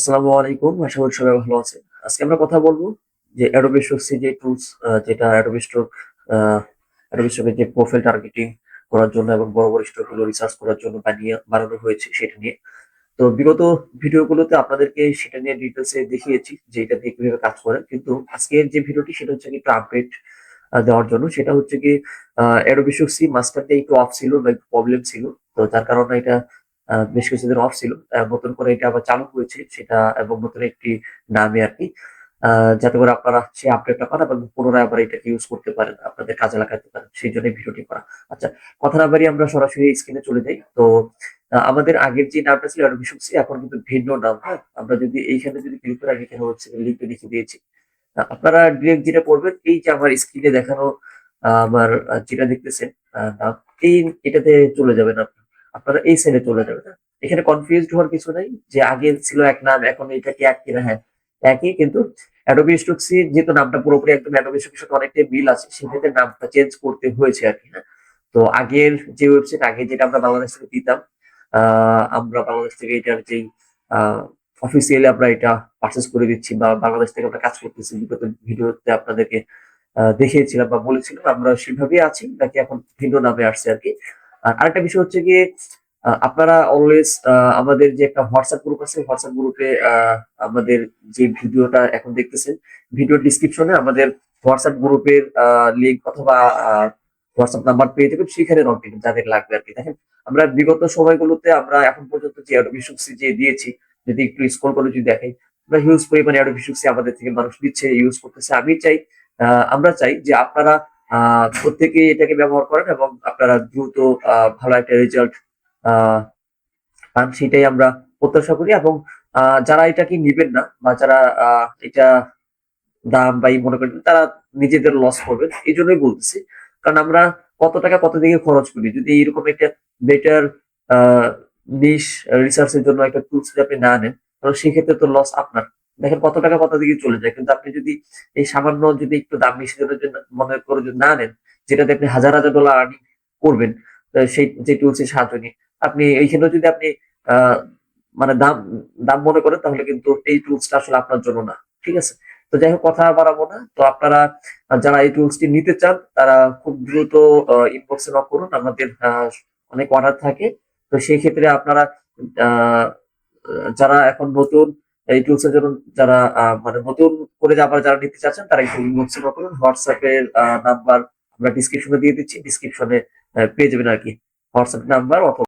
আসসালামু আলাইকুম, আশা করি সবাই ভালো আছেন। আজকে আমরা কথা বলব যে অ্যাডোবি স্টক যে টুলস যেটা অ্যাডোবি স্টক অ্যাডোবি যে প্রোফাইল টার্গেটিং করার জন্য এবং বড় বড় স্টকগুলো রিসার্চ করার জন্য বানিয়ে, বানানো হয়েছে সেটা নিয়ে। তো বিগত ভিডিওগুলোতে আপনাদেরকে সেটা নিয়ে ডিটেলসে দেখিয়েছি যে এটা দিয়ে কীভাবে কাজ করে। কিন্তু আজকের যে ভিডিওটি সেটা হচ্ছে কি একটু আপডেট দেওয়ার জন্য। সেটা হচ্ছে কি অ্যাডোবি স্টক সি মাস্টারটা একটু অফ ছিল বা একটু প্রবলেম ছিল। তো যার কারণে এটা বেশ কিছুদিন অফ ছিল। নতুন করে এটা আবার চালু হয়েছে সেটা এবং নতুন একটি নামে আর কি। যাতে করে আপনারা সেই আপডেটটা পান এবং পুনরায় আবার এটাকে ইউজ করতে পারেন, আপনাদের কাজে লাগাতে পারেন, সেই জন্য ভিডিওটি করা। আচ্ছা কথা না বাড়ি আমরা সরাসরি স্ক্রিনে চলে যাই। তো আমাদের আগের যে নামটা ছিল অ্যাডোবি সি এখন কিন্তু ভিন্ন নাম। হ্যাঁ আমরা যদি এইখানে যদি ক্লিক করে আগে এখানে হচ্ছে লিঙ্কে লিখে দিয়েছি। আপনারা ডিরেক্ট যেটা করবেন, এই যে আমার স্ক্রিনে দেখানো আমার যেটা দেখতেছেন নাম, এই এটাতে চলে যাবেন আপনি। আপনারা এই সাইডে চলে যাবেন। হ্যাঁ? এখানে কনফিউজড হওয়ার কিছু নাই, যে আগে ছিল এক নাম, এখন এটা কি এক কিনা হ্যাঁ একই, কিন্তু অ্যাডোবি স্টুকসি যেহেতু নামটা পুরোপুরি একদম অ্যাডোবি স্টুকসির সাথে অনেকটাই মিল আছে সেক্ষেত্রে নামটা চেঞ্জ করতে হয়েছে আর কি না তো আগের যে ওয়েবসাইট আগে যেটা আমরা বাংলাদেশ থেকে দিতাম আমরা বাংলাদেশ থেকে এটার যেই অফিসিয়ালি আমরা এটা পারচেস করে দিচ্ছি বা বাংলাদেশ থেকে আমরা কাজ করতেছি, বিগত ভিডিওতে আপনাদেরকে দেখিয়েছিলাম বা বলেছিলাম, আমরা সেভাবেই আছি, নাকি এখন ভিন্ন নামে আসছে আর কি। আর আরেকটা বিষয় হচ্ছে গিয়ে আপনারা অলওয়েজ আমাদের যে একটা হোয়াটসঅ্যাপ গ্রুপ আছে হোয়াটসঅ্যাপ গ্রুপে আমাদের যে ভিডিওটা এখন দেখতেছেন ভিডিও ডিসক্রিপশনে আমাদের হোয়াটসঅ্যাপ গ্রুপের লিঙ্ক অথবা হোয়াটসঅ্যাপ নাম্বার পেয়ে যাবেন, সেখানে ইন যাদের লাগবে আর কি। দেখেন, আমরা বিগত সময়গুলোতে আমরা এখন পর্যন্ত যে সুক্সি যে দিয়েছি, যদি একটু স্কোর করে যদি দেখাই আমরা হিউজ পরিমাণে সুক্সি আমাদের থেকে মানুষ দিচ্ছে ইউজ করতেছে। আমি চাই আমরা চাই যে আপনারা প্রত্যেকে এটাকে ব্যবহার করেন এবং আপনারা দ্রুত ভালো একটা রেজাল্ট পান, সেটাই আমরা প্রত্যাশা করি এবং যারা এটাকে নিবেন না বা যারা এটা দাম বা মনে করেন, তারা নিজেদের লস করবেন। এই জন্যই বলতেছি। কারণ আমরা কত টাকা কত দিকে খরচ করি? যদি এরকম একটা বেটার নিশ রিসার্চের জন্য একটা টুলস যদি আপনি না নেন, তাহলে সেক্ষেত্রে তো লস আপনার। দেখেন কত টাকা কত দিকে চলে যায়। কিন্তু আপনি যদি এই সামান্য যদি একটু দাম বেশি মনে করে যদি না নেন, যেটাতে আপনি হাজার হাজার ডলার আর্নিং করবেন সেই যে টুলসের সাহায্য নিয়ে। আপনি এইখানে যদি আপনি মানে দাম দাম মনে করেন, তাহলে কিন্তু এই টুলসটা আসলে আপনার জন্য না। ঠিক আছে? তো যাই হোক, কথা বাড়াবো না। তো আপনারা, যারা এই টুলসটি নিতে চান, তারা খুব দ্রুত ইনবক্সে নক করুন। আমাদের অনেক অর্ডার থাকে। তো সেই ক্ষেত্রে আপনারা যারা এখন নতুন এই টুলস এর জন্য যারা মানে নতুন করে আবার যারা নিতে চাচ্ছেন, তারা একটু ইনবক্স করুন হোয়াটসঅ্যাপের নাম্বার আমরা ডিসক্রিপশনে দিয়ে দিচ্ছি। ডিসক্রিপশনে পেয়ে যাবেন আর কি। হোয়াটসঅ্যাপ নাম্বার অথবা